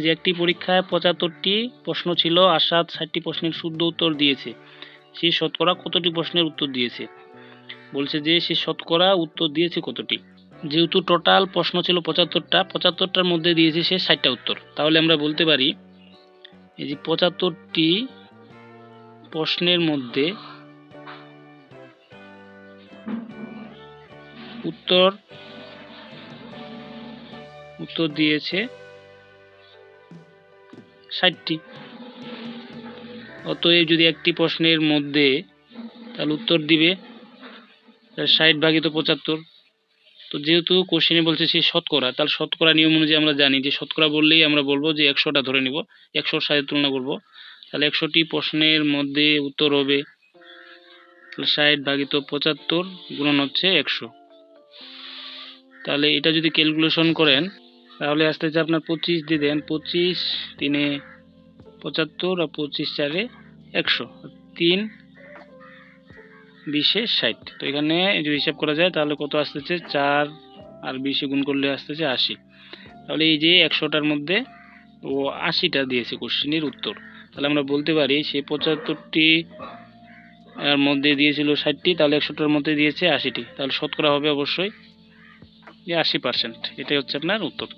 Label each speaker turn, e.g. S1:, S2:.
S1: যে একটি পরীক্ষায় পঁচাত্তরটি প্রশ্ন ছিল আসাদ ষাটটি প্রশ্নের শুদ্ধ উত্তর দিয়েছে। সে শতকরা কতটি প্রশ্নের উত্তর দিয়েছে? বলছে যে সে শতকরা উত্তর দিয়েছে কতটি? যেহেতু টোটাল প্রশ্ন ছিল পঁচাত্তরটা, পঁচাত্তরটার মধ্যে দিয়েছে সে ষাটটা উত্তর। তাহলে আমরা বলতে পারি, এই যে পঁচাত্তরটি প্রশ্নের মধ্যে উত্তর উত্তর দিয়েছে অতএব যদি একটি প্রশ্নের মধ্যে তাহলে উত্তর দিবে ষাট ভাগিত পঁচাত্তর। তো যেহেতু কোশ্চেনে বলছে সে শতকরা, তাহলে শতকরা নিয়ম অনুযায়ী আমরা জানি যে শতকরা বললেই আমরা বলব যে একশোটা ধরে নিব, একশোর সাথে তুলনা করব। তাহলে একশোটি প্রশ্নের মধ্যে উত্তর হবে, তাহলে ষাট ভাগিত পঁচাত্তর গুণন হচ্ছে একশো। তাহলে এটা যদি ক্যালকুলেশন করেন তাহলে আসতেছে আপনার পঁচিশ দিয়ে দেন, পঁচিশ তিনে পঁচাত্তর আর পঁচিশ চারে একশো। তিন বিশে ষাট। তো এখানে যদি হিসাব করা যায়, তাহলে কত আসতেছে? চার আর বিশে গুণ করলে আসতেছে আশি। তাহলে এই যে একশোটার মধ্যে ও আশিটা দিয়েছে কোশ্চেনের উত্তর। তাহলে আমরা বলতে পারি, সে পঁচাত্তরটি এর মধ্যে দিয়েছিল ষাটটি, তাহলে একশোটার মধ্যে দিয়েছে আশিটি। তাহলে শতকরা হবে অবশ্যই যে আশি পার্সেন্ট এটাই হচ্ছে আপনার উত্তর।